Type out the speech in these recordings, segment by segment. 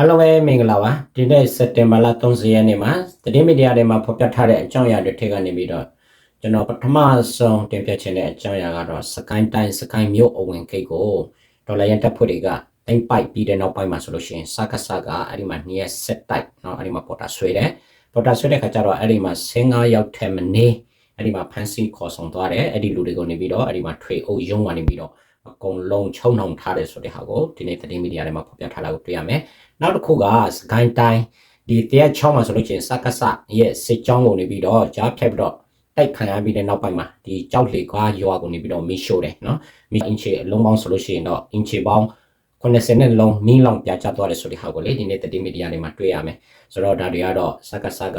အားလုံးပဲမင်္ဂလာပါဒီနေ့စက်တင်ဘာလ30ရက်နေ့မှာသတင်းမီဒီယာတွေမှာဖော်ပြထားတဲ့အကြောင်းအရာတွေထက်ကနေပြီးတော့ကျွန်တော်ပထမဆုံးတင်ပြချင်တဲ့အကြောင်းအရာကတော့စကိုင်းတိုင်းစကိုင်းမြို့အဝင်ဂိတ်ကိုဒေါ်လာရန်တပ်ဖွဲ့တွေကတိုင်းပိုက်ပြီးတဲ့နောက်ပိုင်းမှာဆိုလို့ရှိရင်စကစကအဲ့ဒီမှာနှစ်ရက်ဆက်တိုက်เนาะအဲ့ဒီမှာပေါ်တာဆွဲတယ်ပေါ်တာဆွဲတဲ့ခါကျတော့အဲ့ဒီမှာ15ရောက်ထဲမနေအဲ့ဒီမှာဖန်စီခေါ်ဆောင်သွားတယ်အဲ့ဒီလူတွေကိုနေပြီးတော့အဲ့ဒီမှာထွေအုပ်ရုံးကနေပြီးတော့ အကုန်လုံးချုံနှောင်ထားတယ်ဆိုတဲ့ဟာကိုဒီနေ့သတင်းမီဒီယာတွေမှာဖော်ပြထားတာကိုတွေ့ရမယ်နောက်တစ်ခုကစကိုင်းတိုင်းဒီတရားချောင်းမှာဆိုလို့ရှိရင်စကစရဲ့စစ်ကြောင်းကိုနေပြီးတော့ကြားဖြတ်ပြီးတော့တိုက်ခံရပြီးတဲ့နောက်ပိုင်းမှာဒီကြောက်လေကွာရွာကိုနေပြီးတော့မီးရှို့တယ်နော်မီးအင်ချေအလုံးပေါင်းဆိုလို့ရှိရင်တော့အင်ချေပေါင်း90နဲ့လုံးမီးလောင်ပြချသွားတယ်ဆိုတဲ့ဟာကိုလေဒီနေ့သတင်းမီဒီယာတွေမှာတွေ့ရမယ်ဆိုတော့ဒါတွေကတော့စကစက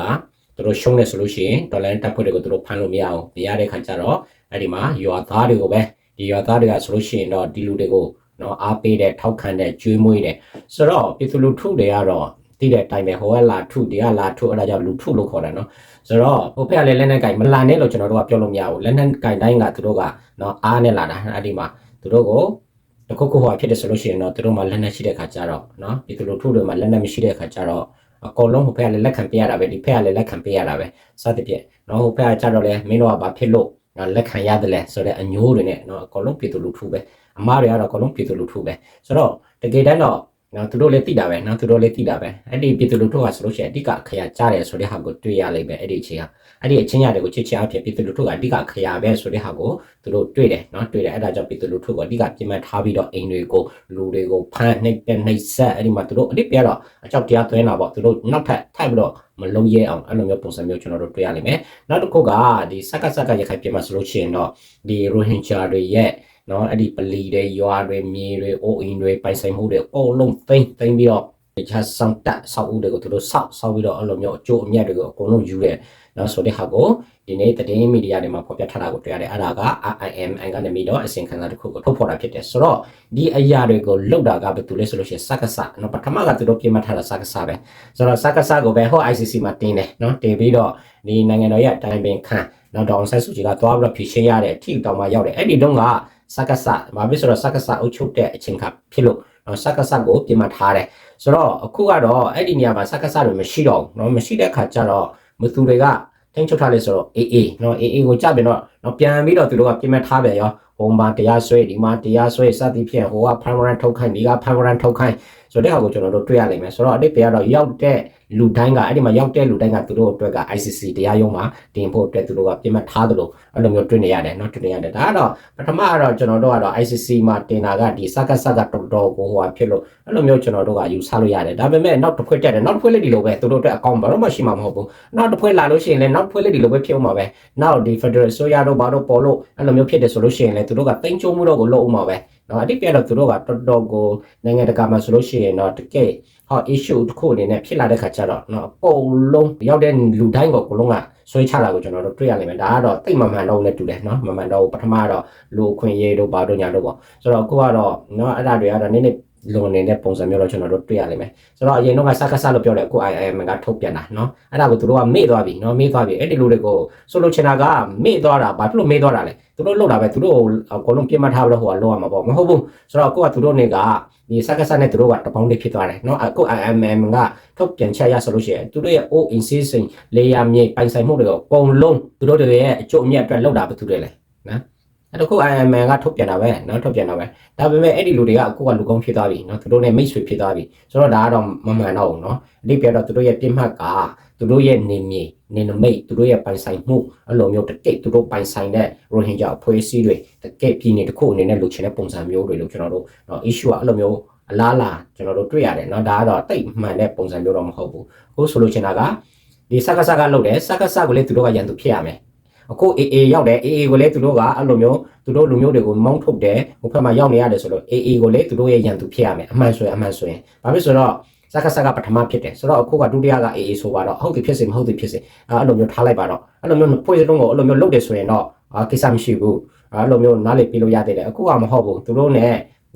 သူတို့ရှုံးတယ်ဆိုလို့ရှိရင်ဒေါ်လာတပ်ဖွဲ့တွေကိုသူတို့ဖမ်းလို့မရအောင်မရတဲ့ခါကျတော့အဲ့ဒီမှာရွာသားတွေကိုပဲ ဒီရွာသားတွေကဆိုလို့ရှိရင်တော့ဒီလူတွေကိုနော်အားပေးတဲ့ထောက်ခံတဲ့ကျွေးမွေးတဲ့ဆိုတော့ပြည်သူလူထုတွေကတော့တည်တဲ့အတိုင်းပဲဟိုကလာထုဒီကလာထုအဲ့ဒါကြောင့်လူထုလို့ခေါ်တယ်နော်ဆိုတော့ဟိုဖက်ကလည်းလက်နက်ကင်မလာနဲ့လို့ကျွန်တော်တို့ကပြောလို့မရဘူးလက်နက်ကင်တိုင်းကသူတို့ကနော်အားနဲ့လာတာအဲ့ဒီမှာသူတို့ကိုတခုခုဟောဖြစ်တယ်ဆိုလို့ရှိရင်တော့သူတို့မှလက်နက်ရှိတဲ့ခါကျတော့နော်ပြည်သူလူထုတွေမှလက်နက်မရှိတဲ့ခါကျတော့အကုန်လုံးဟိုဖက်ကလည်းလက်ခံပေးရတာပဲဒီဖက်ကလည်းလက်ခံပေးရတာပဲစသဖြင့်နော်ဟိုဖက်ကကျတော့လေမင်းတို့ကဘာဖြစ်လို့ နော်လက်ခံရတယ်လဲဆိုတဲ့အညိုးတွေနဲ့နော်အကုန်လုံးပြည်သူလူထုပဲအမားတွေကတော့အကုန်လုံးပြည်သူလူထုပဲဆိုတော့တကယ်တမ်းတော့ နော်သူတို့လည်းသိတာပဲနော်သူတို့လည်းသိတာပဲအဲ့ဒီပြည်သူလူထုကဆိုလို့ရှိရင်အဓိကခရကြားတယ်ဆိုတဲ့ဟာကိုတွေ့ရလိမ့်မယ်အဲ့ဒီအချိန်ကအဲ့ဒီအချင်းရတယ်ကိုချစ်ချစ်အဖြစ်ပြည်သူလူထုကအဓိကခရပဲဆိုတဲ့ဟာကိုသူတို့တွေ့တယ်နော်တွေ့တယ်အဲ့ဒါကြောင့်ပြည်သူလူထုကအဓိကပြင်မှတ်ထားပြီးတော့အိမ်တွေကိုလူတွေကိုဖမ်းနှိပ်ပြနှိပ်ဆက်အဲ့ဒီမှာသူတို့အဓိပြတော့အကြောက်တရားသွင်းတာပေါ့သူတို့နောက်ထပ်ထိုက်ပြီးတော့မလုံးရဲအောင်အဲ့လိုမျိုးပုံစံမျိုးကျွန်တော်တို့တွေ့ရလိမ့်မယ်နောက်တစ်ခုကဒီစက်ကစက်ကရခိုင်ပြင်မှာဆိုလို့ရှိရင်တော့ဒီရိုဟင်ဂျာတွေရဲ့ နော်အဲ့ဒီပလီတွေရွာတွေမြေတွေအိုးအိမ်တွေပိုင်ဆိုင်မှုတွေအကုန်လုံးသိမ်းသိမ်းပြီးတော့ဒီချဆောင်တက်ဆောက်ဦးတွေကိုသူတို့ဆောက်ဆောက်ပြီးတော့အဲ့လိုမျိုးအကျိုးအမြတ်တွေကိုအကုန်လုံးယူရဲနော်ဆိုတဲ့ဟာကိုဒီနေ့သတင်းမီဒီယာတွေမှာဖော်ပြထားတာကိုတွေ့ရတယ်အဲ့ဒါက IIM အန်ကနေပြီးတော့အစီရင်ခံစာတစ်ခုကိုထုတ်ဖော်တာဖြစ်တယ်ဆိုတော့ဒီအရာတွေကိုလောက်တာကဘယ်သူလဲဆိုလို့ရှိရင်စက္ကစနော်ပထမကသူတို့ပြင်မှတ်ထားတာစက္ကစပဲဆိုတော့စက္ကစကိုပဲဟော ICC မှာတင်တယ်နော်တင်ပြီးတော့ဒီနိုင်ငံတော်ရဲ့အတိုင်းပင်ခံနောက်တော့ဆက်စုကြည်ကသွားပြီးတော့ဖြည့်ရှင်းရတဲ့အထိတောင်မှရောက်တယ်အဲ့ဒီတုန်းက စက္ကစဘာဖြစ်ဆိုတော့စက္ကစအုပ်ချုပ်တဲ့အချိန်ကဖြစ်လို့နော်စက္ကစကိုပြင်မှတ်ထားတယ်ဆိုတော့အခုကတော့အဲ့ဒီနေရာမှာစက္ကစတွေမရှိတော့ဘူးနော်မရှိတဲ့အခါကျတော့မသူတွေကထိန်းချုပ်ထားလဲဆိုတော့ AA နော် AA ကိုကြပြန်တော့နော်ပြန်ပြီးတော့သူတို့ကပြင်မှတ်ထားပြန်ရော ဟိုမှာတရားစွဲဒီမှာတရားစွဲစသည်ဖြင့်ဟိုက permanent ထုတ်ခိုင်းဒီက permanent ထုတ်ခိုင်းဆိုတဲ့ဟာကိုကျွန်တော်တို့တွေ့ရလိမ့်မယ်ဆိုတော့အတိတ်ကတော့ရောက်တဲ့လူတိုင်းကအဲ့ဒီမှာရောက်တဲ့လူတိုင်းကသူတို့အတွက်က ICC တရားရုံးမှာတင်ဖို့အတွက်သူတို့ကပြင်မှတ်ထားသလိုအဲ့လိုမျိုးတွေ့နေရတယ်เนาะတွေ့နေရတယ်ဒါကတော့ပထမကတော့ကျွန်တော်တို့ကတော့ ICC မှာတင်တာကဒီစကစကတော်တော်ကိုဟိုဟာဖြစ်လို့အဲ့လိုမျိုးကျွန်တော်တို့ကယူဆလို့ရတယ်ဒါပေမဲ့နောက်တစ်ဖွဲ့တက်တယ်နောက်တစ်ဖွဲ့လေးဒီလိုပဲသူတို့အတွက်အကောင့်ဘာလို့မှရှိမှာမဟုတ်ဘူးနောက်တစ်ဖွဲ့လာလို့ရှိရင်လည်းနောက်တစ်ဖွဲ့လေးဒီလိုပဲဖြစ်အောင်မှာပဲနောက်ဒီ Federal ဆိုရတော့ဘာလို့ပေါ်လို့အဲ့လိုမျိုးဖြစ်တယ်ဆိုလို့ရှိရင်လည်း သူတို့ကတိမ့်ချိုးမှုတော့ကိုလုပ်အောင်မှာပဲနော်အတိတ်ပြတော့သူတို့ကတော်တော်ကိုနိုင်ငံတကာမှာဆိုလို့ရှိရင်တော့တကယ်ဟော issue တစ်ခုအနေနဲ့ဖြစ်လာတဲ့ခါကျတော့နော်အကုန်လုံးရောက်တဲ့လူတိုင်းကိုအကုန်လုံးကဆွဲချတာကိုကျွန်တော်တို့တွေ့ရလိမ့်မယ်ဒါကတော့တိတ်မမှန်တော့နဲ့တူတယ်နော်မမှန်တော့ပထမတော့လူခွင့်ရေးတို့ဘာတို့ညာတို့ပေါ့ဆိုတော့အခုကတော့နော်အဲ့ဒါတွေကတော့နည်းနည်းလွန်နေတဲ့ပုံစံမျိုးတော့ကျွန်တော်တို့တွေ့ရလိမ့်မယ်ဆိုတော့အရင်တော့ကစကားစလို့ပြောတယ်အခု IIM ကထုတ်ပြန်တာနော်အဲ့ဒါကိုသူတို့ကမေ့သွားပြီနော်မေ့သွားပြီအဲ့ဒီလူတွေကိုဆိုလိုချင်တာကမေ့သွားတာဘာဖြစ်လို့မေ့သွားတာလဲ သူတို့လောက်တာပဲသူတို့အကုန်လုံးပြစ်မှတ်ထားပြီးတော့ဟိုကလောက်ရမှာပေါ့မဟုတ်ဘူးဆိုတော့အခုကသူတို့နေကဒီစကားစနဲ့သူတို့ကတပေါင်းတည်းဖြစ်သွားတယ်နော်အခု IIM ကထုတ်ပြန်ချက်ရဆိုလို့ရှိရင်သူတို့ရဲ့ O insisting layer မြေပိုင်ဆိုင်မှုတွေကိုအကုန်လုံးသူတို့တွေရဲ့အကျိုးအမြတ်အတွက်လောက်တာပဲသူတွေလေနော် အဲ့တခု Iron Man ကထုတ်ပြန်တာပဲနော်ထုတ်ပြန်တာပဲဒါပေမဲ့အဲ့ဒီလူတွေကအခုကလူကုန်းဖြစ်သွားပြီနော်သူတို့နဲ့မိတ်ဆွေဖြစ်သွားပြီဆိုတော့ဒါကတော့မမှန်တော့ဘူးနော်အတိပြတော့သူတို့ရဲ့ပြစ်မှတ်ကသူတို့ရဲ့နေမြေနေနမိတ်သူတို့ရဲ့ပိုင်ဆိုင်မှုအလိုမျိုးတကိတ်သူတို့ပိုင်ဆိုင်တဲ့ရိုဟင်ဂျာအဖွဲ့အစည်းတွေတကိတ်ပြည်နယ်တစ်ခုအနေနဲ့လုပ်ချင်တဲ့ပုံစံမျိုးတွေလို့ကျွန်တော်တို့နော် issue ကအဲ့လိုမျိုးအလားလာကျွန်တော်တို့တွေ့ရတယ်နော်ဒါကတော့တိတ်မှန်တဲ့ပုံစံမျိုးတော့မဟုတ်ဘူးကိုဆိုလိုချင်တာကဒီစက္ကစကလုပ်တယ်စက္ကစကိုလည်းသူတို့ကရန်သူဖြစ်ရမယ် အခု AA ရောက်တယ် AA ကိုလည်းသူတို့ကအဲ့လိုမျိုးသူတို့လူမျိုးတွေကိုမောင်းထုတ်တယ်ဟိုဘက်မှာရောက်နေရတယ်ဆိုတော့ AA ကိုလည်းသူတို့ရဲ့ရန်သူဖြစ်ရမယ်အမှန်ဆိုရင်အမှန်ဆိုရင်ဘာဖြစ်ဆိုတော့စကားစကားပထမဖြစ်တယ်ဆိုတော့အခုကဒုတိယက AA ဆိုပါတော့ဟုတ်တယ်ဖြစ်စေမဟုတ်တယ်ဖြစ်စေအဲ့လိုမျိုးထားလိုက်ပါတော့အဲ့လိုမျိုးဖွဲ့စလုံးကိုအဲ့လိုမျိုးလုပ်တယ်ဆိုရင်တော့ကိစ္စမရှိဘူးအဲ့လိုမျိုးနားလေပြလို့ရသေးတယ်အခုကမဟုတ်ဘူးသူတို့ ਨੇ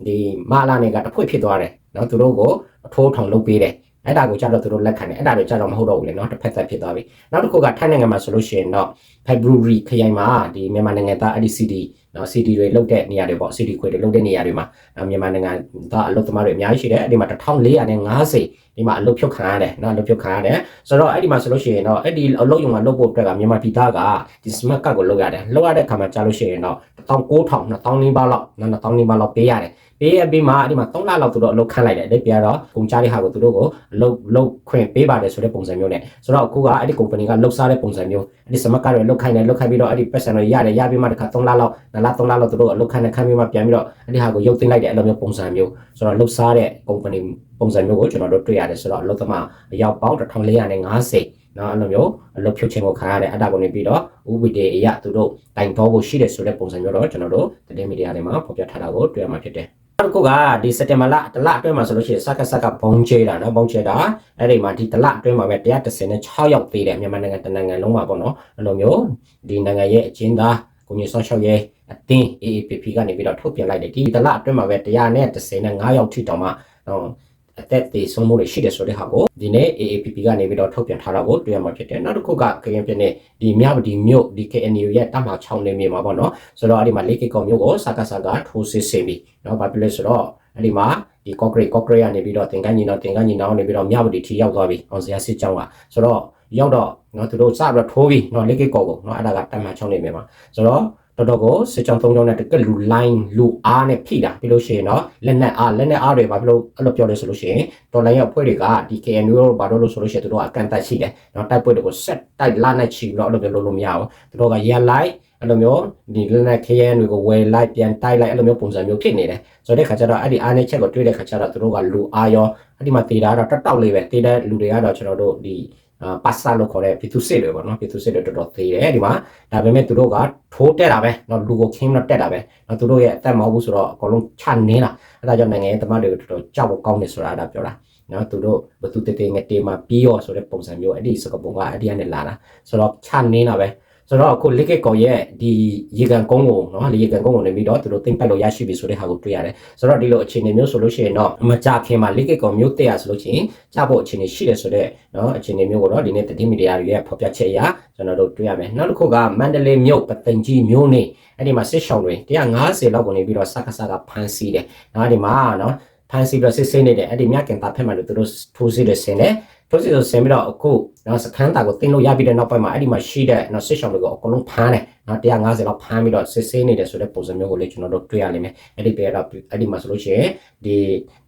ဒီမာလာနေကတဖွဲ့ဖြစ်သွားတယ်နော်သူတို့ကိုအထိုးထောင်လုပ်ပေးတယ် အဲ့ဒါကိုကြတော့သူတို့လက်ခံတယ်အဲ့ဒါတွေကြတော့မဟုတ်တော့ဘူးလေနော်တစ်ဖက်သက်ဖြစ်သွားပြီနောက်တစ်ခုကထိုင်းနိုင်ငံမှာဆိုလို့ရှိရင်တော့ February ခရိုင်မှာဒီမြန်မာနိုင်ငံသားအဲ့ဒီ CD နော် CD တွေလုတ်တဲ့နေရာတွေပေါ့ CD ခွေတွေလုတ်တဲ့နေရာတွေမှာမြန်မာနိုင်ငံသားအလုပ်သမားတွေအများကြီးရှိတယ်အဲ့ဒီမှာ1450ဒီမှာအလုပ်ဖြုတ်ခံရတယ်နော်အလုပ်ဖြုတ်ခံရတယ်ဆိုတော့အဲ့ဒီမှာဆိုလို့ရှိရင်တော့အဲ့ဒီအလုပ်ရုံမှာလုပ်ဖို့အတွက်ကမြန်မာပြည်သားကဒီ smart card ကိုလုပ်ရတယ်လုပ်ရတဲ့အခါမှာကြားလို့ရှိရင်တော့ 19000 2000နီးပါးလောက်နော်2000နီးပါးလောက်ပေးရတယ်ပေးရပြီးမှအဲ့ဒီမှာ3လလောက်သူတို့အလုပ်ခန့်လိုက်တယ်အဲ့ဒီပြတော့ကုန်ကြတဲ့ဟာကိုသူတို့ကိုအလုပ်လုပ်ခွင့်ပေးပါတယ်ဆိုတဲ့ပုံစံမျိုးနဲ့ဆိုတော့အခုကအဲ့ဒီ company ကလှုပ်ရှားတဲ့ပုံစံမျိုးအဲ့ဒီ smart card တွေလှုပ်ခိုင်းတယ်လှုပ်ခိုင်းပြီးတော့အဲ့ဒီ person တွေရတယ်ရပြီးမှတစ်ခါ3လလောက်2လ3လလောက်သူတို့အလုပ်ခန့်နဲ့ခန့်ပြီးမှပြန်ပြီးတော့အဲ့ဒီဟာကိုရုပ်သိမ်းလိုက်တယ်အဲ့လိုမျိုးပုံစံမျိုးဆိုတော့လှုပ်ရှားတဲ့ company ပုံစံမျိုးကိုကျွန်တော်တို့တွေ့ရတယ်ဆိုတော့အလုပ်သမားအယောက်ပေါင်း1450 နော်အဲ့လိုမျိုးအလုပ်ဖြုတ်ခြင်းကိုခံရတယ်အဲ့ဒါကိုနေပြီးတော့ဥပဒေအရသူတို့တိုင်တော်ဖို့ရှိတယ်ဆိုတဲ့ပုံစံမျိုးတော့ကျွန်တော်တို့သတင်းမီဒီယာတွေမှာဖော်ပြထားတာကိုတွေ့ရမှာဖြစ်တယ်နောက်တစ်ခုကဒီစက်တင်ဘာလတလအတွင်းမှာဆိုလို့ရှိရင်စက္ကစက်ကဘုံချေးတာနော်ဘုံချေးတာအဲ့ဒီမှာဒီတလအတွင်းမှာပဲ136ရောက်သေးတယ်မြန်မာနိုင်ငံတနိုင်ငံလုံးမှာပေါ့နော်အဲ့လိုမျိုးဒီနိုင်ငံရဲ့အချင်းသားကိုမျိုးဆောင်းရှောက်ရဲ့အတင်း AAPP ကနေပြီးတော့ထုတ်ပြန်လိုက်တယ်ဒီတလအတွင်းမှာပဲ135ရောက်ထိတောင်မှနော် အသက်သေဆုံးမှုတွေရှိတယ်ဆိုတဲ့ဟာကိုဒီနေ့ AAPP ကနေပြီးတော့ထုတ်ပြန်ထားတာကိုတွေ့ရမှာဖြစ်တယ်နောက်တစ်ခုကကရင်ပြည်နယ်ဒီမြဝတီမြို့ဒီ KNU ရဲ့တမ6နေမြေမှာပေါ့နော်ဆိုတော့အဲ့ဒီမှာလေးကကောင်မြို့ကိုစကားစကားထိုးစစ်ဆင်ပြီးနော်ဘာဖြစ်လဲဆိုတော့အဲ့ဒီမှာဒီ concrete concrete ကနေပြီးတော့တင်ကန်းညီနောင်တင်ကန်းညီနောင်နေပြီးတော့မြဝတီထီရောက်သွားပြီအောင်စရာစစ်ကြောင်းကဆိုတော့ရောက်တော့နော်သူတို့စပြီးတော့ထိုးပြီးနော်လေးကကောင်ကိုနော်အဲ့ဒါကတမ6နေမြေမှာဆိုတော့ တော်တော်ကိုစစ်ကြောင်းသုံးကြောင်းနဲ့တကက်လူ line လူအားနဲ့ဖိတာပြီးလို့ရှိရင်တော့လက်နက်အားလက်နက်အားတွေဘာဖြစ်လို့အဲ့လိုပြောလဲဆိုလို့ရှိရင်တော်လိုင်းရဲ့အဖွဲ့တွေကဒီ KNU တို့ဘာလို့လို့ဆိုလို့ရှိရင်တို့ကအကန်တက်ရှိတယ်เนาะတိုက်ပွဲတွေကို set တိုက်လာနဲ့ချီတော့အဲ့လိုမျိုးလုပ်လို့မရဘူးတို့ကရန်လိုက်အဲ့လိုမျိုးဒီလက်နက် KN တွေကိုဝယ်လိုက်ပြန်တိုက်လိုက်အဲ့လိုမျိုးပုံစံမျိုးဖြစ်နေတယ်ဆိုတဲ့ခါကျတော့အဲ့ဒီအားနဲ့ချက်ကိုတွေးတဲ့ခါကျတော့တို့ကလူအားရောအဲ့ဒီမှာတေတာတော့တက်တောက်လေးပဲတေတဲ့လူတွေကတော့ကျွန်တော်တို့ဒီ ပါစတာလို့ခေါ်တဲ့ပြည်သူစစ်တွေပေါ့နော်ပြည်သူစစ်တွေတော်တော်သေးတယ်ဒီမှာဒါပေမဲ့သူတို့ကထိုးတက်တာပဲနော်လူကိုခင်းတော့တက်တာပဲနော်သူတို့ရဲ့အသက်မဟုတ်ဘူးဆိုတော့အကုန်လုံးချနေလာအဲဒါကြောင့်နိုင်ငံရေးသမားတွေကိုတော်တော်ကြောက်ဖို့ကောင်းနေဆိုတာဒါပြောတာနော်သူတို့ဘသူတေတေငတေမှာပြီးရောဆိုတဲ့ပုံစံမျိုးအဲ့ဒီစကပုံကအဲ့ဒီကနေလာတာဆိုတော့ချနေလာပဲ ဆိုတော့အခုလက်ကကောရဲ့ဒီရေကန်ကုန်းကိုနော်ရေကန်ကုန်းကိုနေပြီးတော့သူတို့တင်ပတ်လို့ရရှိပြီဆိုတဲ့ဟာကိုတွေ့ရတယ်ဆိုတော့ဒီလိုအခြေအနေမျိုးဆိုလို့ရှိရင်တော့မကြခင်မှာလက်ကကောမျိုးတက်ရဆိုလို့ရှိရင်ကြဖို့အခြေအနေရှိတယ်ဆိုတော့နော်အခြေအနေမျိုးကိုတော့ဒီနေ့တတိမီဒီယာတွေရဲ့ဖော်ပြချက်အရကျွန်တော်တို့တွေ့ရမယ်နောက်တစ်ခုကမန္တလေးမြို့ပသိမ်ကြီးမြို့နေအဲ့ဒီမှာစစ်ဆောင်တွေ150လောက်ကိုနေပြီးတော့စကားစကားဖမ်းဆီးတယ်နော်ဒီမှာနော်ဖမ်းဆီးပြီးတော့စစ်ဆေးနေတယ်အဲ့ဒီမြကင်တာဖက်မှာလို့သူတို့ထိုးစစ်တွေဆင်တယ် ထိုးစစ်ဆိုဆင်ပြီးတော့အခုနော်စခန်းတာကိုတင်လို့ရပြီးတဲ့နောက်ပိုင်းမှာအဲ့ဒီမှာရှိတဲ့နော်စစ်ဆောင်တွေကိုအကုန်လုံးဖမ်းတယ်နော်150လောက်ဖမ်းပြီးတော့စစ်ဆေးနေတယ်ဆိုတဲ့ပုံစံမျိုးကိုလေကျွန်တော်တို့တွေ့ရလိမ့်မယ်အဲ့ဒီပေတော့အဲ့ဒီမှာဆိုလို့ရှိရင်ဒီ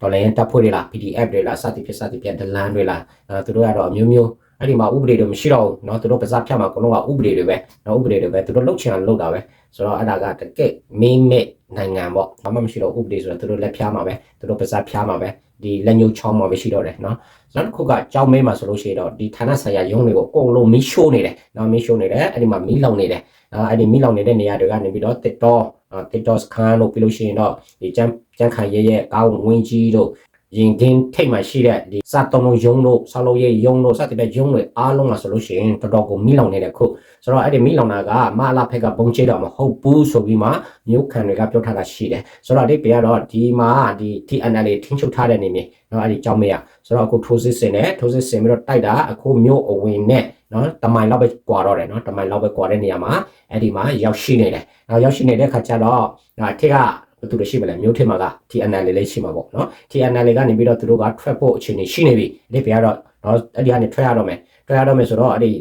ဒေါ်လာရန်တပ်ဖွဲ့တွေလား PDF တွေလားစသည်ဖြစ်စသည်ဖြစ်ဒလန်တွေလားအဲသူတို့ကတော့အမျိုးမျိုးအဲ့ဒီမှာဥပဒေတွေမရှိတော့ဘူးเนาะသူတို့ပါစားဖြတ်မှာအကုန်လုံးကဥပဒေတွေပဲเนาะဥပဒေတွေပဲသူတို့လှုပ်ချင်အောင်လုပ်တာပဲဆိုတော့အဲ့ဒါကတကက်မင်းမဲ့နိုင်ငံပေါ့ဘာမှမရှိတော့ဥပဒေဆိုတော့သူတို့လက်ဖြားမှာပဲသူတို့ပါစားဖြားမှာပဲဒီလက်ညှိုးချောင်းမှာပဲရှိတော့တယ်เนาะ နောက်တစ်ခုကကြောင်းမဲမှာဆိုလို့ရှိရင်တော့ဒီဌာနဆိုင်ရာရုံးတွေကိုအကုန်လုံးမီးရှို့နေတယ်နော်မီးရှို့နေတယ်အဲ့ဒီမှာမီးလောင်နေတယ်နော်အဲ့ဒီမီးလောင်နေတဲ့နေရာတွေကနေပြီးတော့တစ်တော့ TikTok စခန်းလို့ပြီးလို့ရှိရင်တော့ဒီကျန်းကျန်းခိုင်ရဲရဲကောင်းဝင်းကြီးတို့ ရင်ကင်းထိတ်မှရှိတဲ့ဒီစတုံလုံးယုံတို့ဆောက်လုပ်ရေးယုံတို့စသဖြင့်ယုံတွေအားလုံးမှာဆိုလို့ရှိရင်တော်တော်ကိုမိလောင်နေတဲ့ခုဆိုတော့အဲ့ဒီမိလောင်တာကမအလာဖက်ကဘုံချေတော့မဟုတ်ဘူးဆိုပြီးမှမြို့ခံတွေကပြောထားတာရှိတယ်ဆိုတော့ဒီပေကတော့ဒီမှာဒီ TNL ထင်းချုပ်ထားတဲ့နေမြေနော်အဲ့ဒီကြောင်းမေးရဆိုတော့အခုထိုးစစ်စင်တယ်ထိုးစစ်စင်ပြီးတော့တိုက်တာအခုမြို့အဝင်နဲ့နော်တမိုင်လောက်ပဲကွာတော့တယ်နော်တမိုင်လောက်ပဲကွာတဲ့နေရာမှာအဲ့ဒီမှာရောက်ရှိနေတယ်နောက်ရောက်ရှိနေတဲ့ခါကျတော့အထက်ကဘယ် သူတွေရှိမလဲမျိုးထင်မှာက TNL လေးလေးရှိမှာပေါ့နော် TNL ကနေပြီးတော့သူတို့ကထွက်ဖို့အခြေအနေရှိနေပြီဒီပြကတော့တော့အဲ့ဒီကနေထွက်ရတော့မယ်ထွက်ရတော့မယ်ဆိုတော့အဲ့ဒီ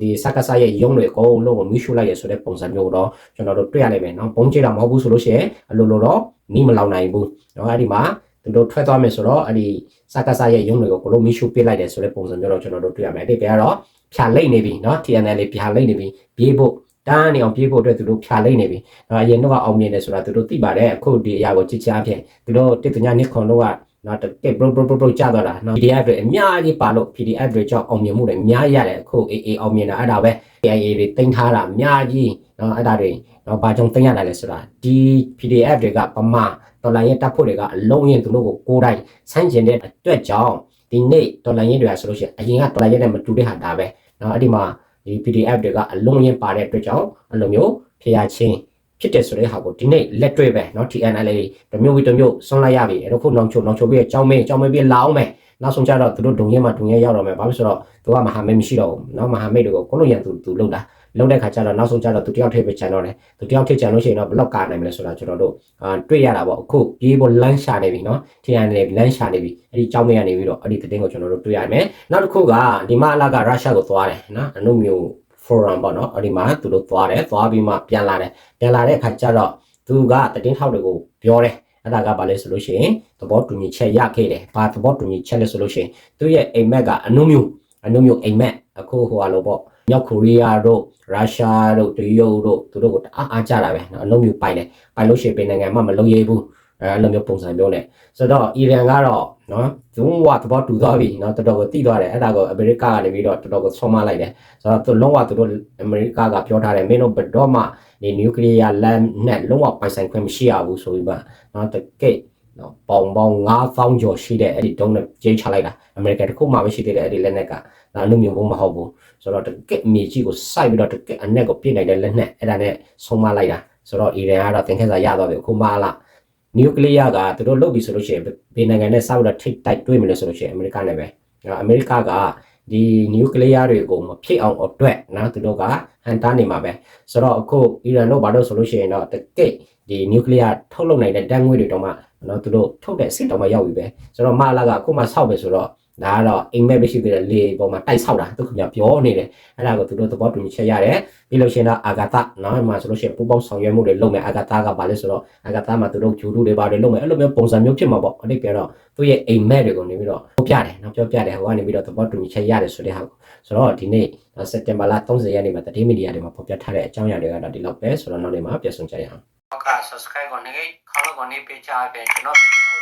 ဒီစကားစားရဲ့ရုံးတွေအကုန်လုံးကိုမီးရှို့လိုက်ရဆိုတဲ့ပုံစံမျိုးတော့ကျွန်တော်တို့တွေ့ရနိုင်မယ်နော်ပုံကြည့်တာမဟုတ်ဘူးဆိုလို့ရှိရင်အလိုလိုတော့မီးမလောင်နိုင်ဘူးနော်အဲ့ဒီမှာသူတို့ထွက်သွားမယ်ဆိုတော့အဲ့ဒီစကားစားရဲ့ရုံးတွေကိုကိုလိုမီးရှို့ပစ်လိုက်တယ်ဆိုတဲ့ပုံစံမျိုးတော့ကျွန်တော်တို့တွေ့ရမယ်ဒီပြကတော့ဖြာလိမ့်နေပြီနော် TNL ဖြာလိမ့်နေပြီပြေးဖို့ တန်းနေအောင်ပြေးဖို့အတွက်သူတို့ဖြာလိမ့်နေပြီ။အရင်တော့အောင်မြင်တယ်ဆိုတာသူတို့သိပါတယ်အခုဒီအရာကိုကြည့်ချအဖြစ်သူတို့တစ်တညာနှစ်ခွန်တော့ကနော်တကယ် bro bro bro bro ကြာတော့တာနော် PDF တွေအများကြီးပါလို့ PDF တွေကြောင့်အောင်မြင်မှုတွေအများကြီးရတယ်အခု AA အောင်မြင်တာအဲ့ဒါပဲ AIA တွေတင်ထားတာအများကြီးနော်အဲ့ဒါတွေနော်ဘာကြောင့်တင်ရတာလဲဆိုတာဒီ PDF တွေကပမာဒေါ်လာရဲ့တပ်ဖို့တွေကအလုံးရင်သူတို့ကိုကိုယ်တိုင်ဆန့်ကျင်တဲ့အတွက်ကြောင့်ဒီနေ့ဒေါ်လာရင်တွေကဆိုလို့ရှိရင်အရင်ကဒေါ်လာရင်နဲ့မတူတဲ့ဟာဒါပဲနော်အဲ့ဒီမှာ ဒီ PDF တွေကအလုံးရင်ပါတဲ့အတွက်ကြောင့်အဲ့လိုမျိုးဖျားချင်းဖြစ်တယ်ဆိုတဲ့ဟာကိုဒီနေ့လက်တွေ့ပဲเนาะ TNL တမျိုးပြီးတမျိုးဆွန့်လိုက်ရပြီအဲ့တော့ခုနောင်ချုံနောင်ချုံပြီးကြောင်းမေးကြောင်းမေးပြီးလာအောင်မယ်နောက်ဆုံးကျတော့သူတို့ဒုံရဲမှာဒုံရဲရောက်တော့မယ်ဘာဖြစ်ဆိုတော့သူကမဟာမိတ်မရှိတော့ဘူးเนาะမဟာမိတ်တွေကိုကိုလိုရန်သူသူလောက်တာ လုံးတဲ့ခါကျတော့နောက်ဆုံးကျတော့သူတယောက်ထိပ်ပဲချန်တော့တယ်သူတယောက်ထိပ်ချန်လို့ရှိရင်တော့ဘလော့ကနိုင်မလဲဆိုတာကျွန်တော်တို့အာတွေ့ရတာပေါ့အခုပြေးဖို့လမ်းရှာနေပြီနော်ထင်ရတယ်လမ်းရှာနေပြီအဲ့ဒီကြောင်းမေးကနေပြီးတော့အဲ့ဒီသတင်းကိုကျွန်တော်တို့တွေ့ရမယ်နောက်တစ်ခုကဒီမှာအလကရုရှားကိုသွားတယ်နော်အနုမျိုး forum ပေါ့နော်အဲ့ဒီမှာသူတို့သွားတယ်သွားပြီးမှပြန်လာတယ်ပြန်လာတဲ့အခါကျတော့သူကသတင်းထောက်တွေကိုပြောတယ်အဲ့ဒါကဘာလဲဆိုလို့ရှိရင်သဘောတူညီချက်ရခဲ့တယ်ဘာသဘောတူညီချက်လဲဆိုလို့ရှိရင်သူရဲ့အိမ်မက်က အနုမျိုးအနုမျိုးအိမ်မက်အခုဟိုဟာလို့ပေါ့ မြောက်ကိုရီးယားတို့ရုရှားတို့တရုတ်တို့သူတို့ကိုတအားအားကြတာပဲနော်အလုံးမျိုးပိုင်တယ်ပိုင်လို့ရှိရင်ပြည်နိုင်ငံမှမလုံရဘူးအဲအဲ့လိုမျိုးပုံစံမျိုးနဲ့ဆိုတော့အီရန်ကတော့နော်ဇုံဝသဘောတူသွားပြီနော်တော်တော်ကိုတိသွားတယ်အဲ့ဒါကိုအမေရိကကနေပြီးတော့တော်တော်ကိုဆုံးမလိုက်တယ်ဆိုတော့သူလုံးဝသူတို့အမေရိကကပြောထားတယ်မင်းတို့ဘယ်တော့မှဒီနျူကလ িয়ার လမ်းနဲ့လုံးဝပိုင်ဆိုင်ခွင့်မရှိရဘူးဆိုပြီးမှနော်တကယ့် နော်ပေါင်ပေါင်9000ကျော်ရှိတဲ့အဲ့ဒီတုံးနဲ့ဂျိတ်ချလိုက်တာအမေရိကန်တခုမှမရှိသေးတဲ့အဲ့ဒီလက်နက်ကဒါအနုမြုံဘုံမဟုတ်ဘူးဆိုတော့တကယ့်အမြေကြီးကိုစိုက်ပြီးတော့တကယ့်အနက်ကိုပြစ်နိုင်တဲ့လက်နက်အဲ့ဒါနဲ့ဆုံးမလိုက်တာဆိုတော့အီရန်ကတော့သင်္ခါစာရသွားပြီအခုမှလားနျူကလ িয়ার ကသူတို့လုပ်ပြီဆိုလို့ရှိရင်ဘယ်နိုင်ငံနဲ့စောက်တော့ထိတ်တိုက်တွေးမလဲဆိုလို့ရှိရင်အမေရိကနဲ့ပဲအမေရိကက ဒီနျူကလ িয়ার တွေကိုမဖြစ်အောင်အတွက်နော်သူတို့ကဟန်တာနေမှာပဲဆိုတော့အခုအီရန်တို့ဘာလို့ဆိုလို့ရှိရင်တော့တကယ့်ဒီနျူကလ িয়ার ထုတ်လုပ်နိုင်တဲ့ဓာတ်ငွေတွေတော့မှနော်သူတို့ထုတ်တဲ့အဆင့်တော့မှရောက်ပြီပဲဆိုတော့မလာကအခုမှစောက်ပဲဆိုတော့ ဒါကတော့အိမ်မက်မရှိသေးတဲ့လေပေါ်မှာတိုက်ဆောက်တာသူခင်ဗျပြောနေတယ်အဲ့ဒါကိုသူတို့သဘောတူညီချက်ရတယ်ပြီးလို့ရှိရင်တော့အာဂါသနော်ဒီမှာဆိုလို့ရှိရင်ပူပေါင်းဆောင်ရွက်မှုတွေလုပ်မယ်အာဂါသကဘာလဲဆိုတော့အာဂါသမှာသူတို့ဂျူလူတွေပါတယ်လုပ်မယ်အဲ့လိုမျိုးပုံစံမျိုးဖြစ်မှာပေါ့အဲ့ဒီပြန်တော့သူ့ရဲ့အိမ်မက်တွေကိုနေပြီးတော့ပြောပြတယ်နော်ပြောပြတယ်ဟိုကနေပြီးတော့သဘောတူညီချက်ရတယ်ဆိုတဲ့ဟာကိုဆိုတော့ဒီနေ့စက်တင်ဘာလ30ရက်နေ့မှာတတိမီဒီယာတွေမှာဖော်ပြထားတဲ့အကြောင်းအရာတွေကတော့ဒီလောက်ပဲဆိုတော့နောက်နေ့မှာပြန်ဆောင်ကြရအောင်ဟုတ်ကဲ့ subscribe ကိုနေခေါင်းကိုနေပေးချခဲ့ကျွန်တော်ဗီဒီယို